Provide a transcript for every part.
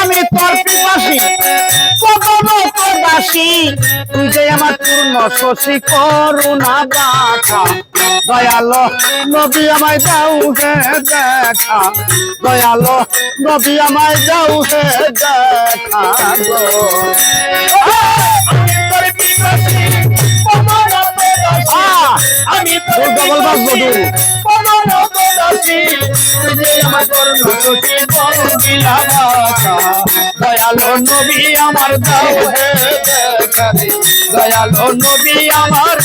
আমি তোর পিপাসী কদম প্রবাসী তুই যে আমার পূর্ণ শশী করুণা বাখা দয়ালো নবী আমায় দাও হে দেখা। দয়ালো নবী আমায় দাও হে দেখা গো। আহ! আমি তোর ডবল বাস বধূ। দয়ালো নবী আমার দাও হে দয়ালো নবী আমার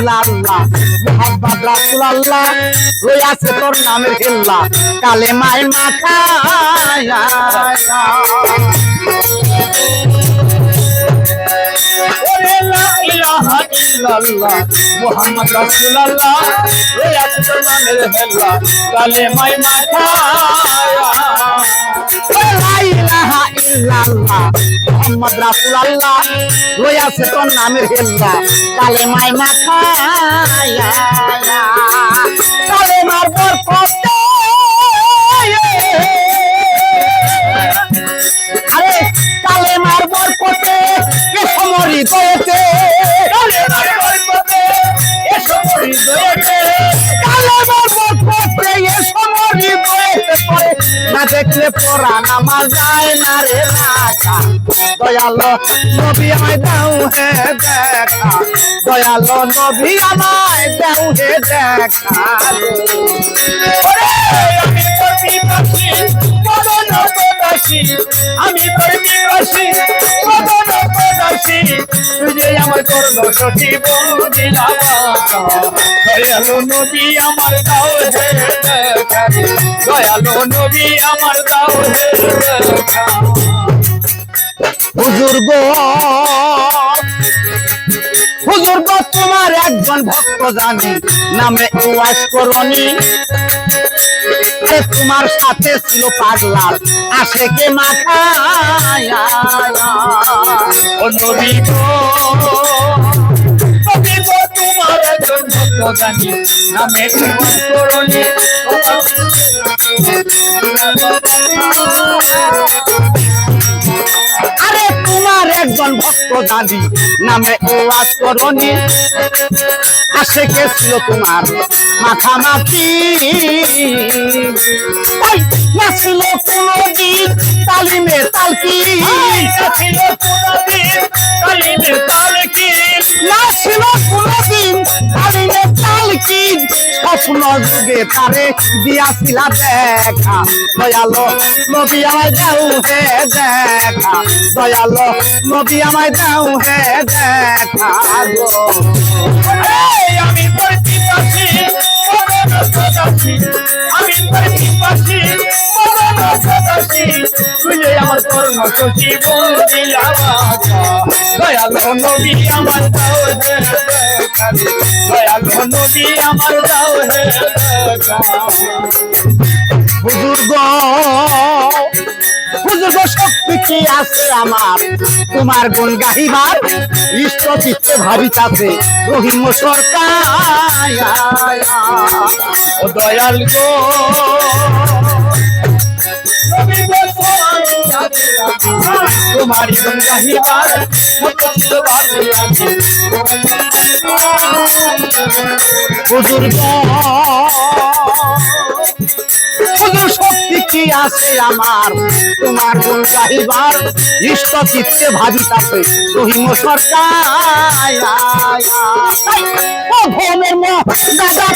ইল্লাল্লাহ মুহাম্মদ রাসূলুল্লাহ, রইয়াছে তোর নামের হেল্লা কালেমায় মাথায় ওরে লা ইলাহা ইল্লাল্লাহ রাসূলুল্লাহ ওই তোর নামের হেল্লা কালেমায় মাথায়। ইল্লাল্লাহ মুহাম্মদ রাসূলুল্লাহ রইয়াছে তোর নামের হেল্লা। কালেমায় মাথায় কালেমার বরকতে। আরে, কালেমার বরকতে কে সমরি দয়েতে। কালেমার বরকতে এসো হৃদয়েতে কালেমার বরকতে না দেখলে পড়া নামাজ যায় না রে রাখা দয়ালো নবী আমায় দাও হে দেখা। দয়ালো নবী আমায় দাও হে দেখা। করল সখী বন্দিলা দয়ালো নবী আমার দাও হে রে। নবী আমার দাও হে হুজুর গো হুজুর গো তোমার একজন ভক্ত জানি নামে ওয়াজ করনি। তোমার সাথে ছিল পাগলার আসে কে মাথায় ও নবী গো জানি নামে আরে তোমার একজন ভক্ত জানি নামে ওয়াজ করনি আসে কে ছিল তোমার মাখামাখি ওই ছিল কোনদিন তালিমে তালকি। ছিল কোনদিন কালিমে তালকি। না যুগে তারে দিয়াছিলা দেখা। দয়ালো, নবী আমায় দাও হে দেখা। দয়ালো, নবী আমায় দাও হে দেখা গো। আমি তোর পিপাসী আমি তোর পিপাসী আমার শশী বন্দিলা দয়ালো নবী আমার দাও রে। নবী আমার দাও শক্তি কি আছে আমার? তোমার গুণ গাহিবার ইষ্ট চিত্তে ভাবিতাছে। রহিম সরকার দয়াল গো শক্তি কি আছে আমার তোমার গুণ গাহিবার ইষ্ট চিত্তে ভাবিতাছে রহিম সরকার দাদা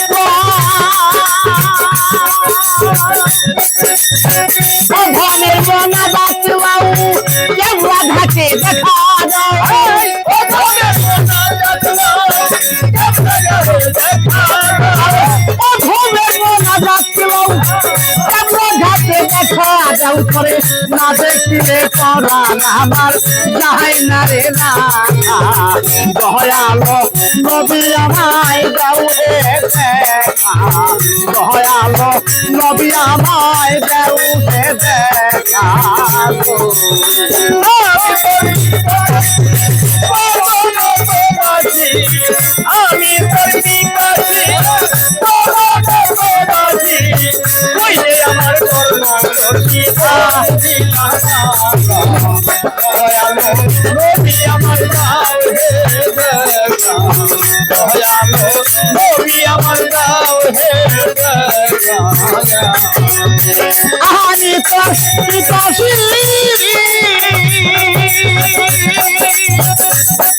যাও করে না দেখিলে পরাণ আমার যাই না রে না দয়ালো নবী আমায় দাও রে দয়ালো নবী আমায় দাও রে আমি আমার কর্ম আমার আমার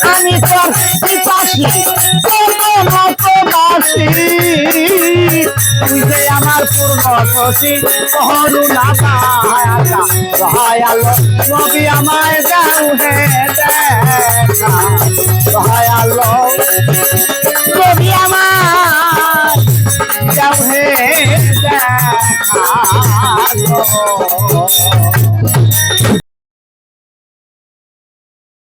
আমি তোর পিপাসি তোর মতবাসি তুই যে আমার পূর্ণ সতী করুণা পায়াটা দয়ালো নবী আমায় যাও হে দেখা দয়ালো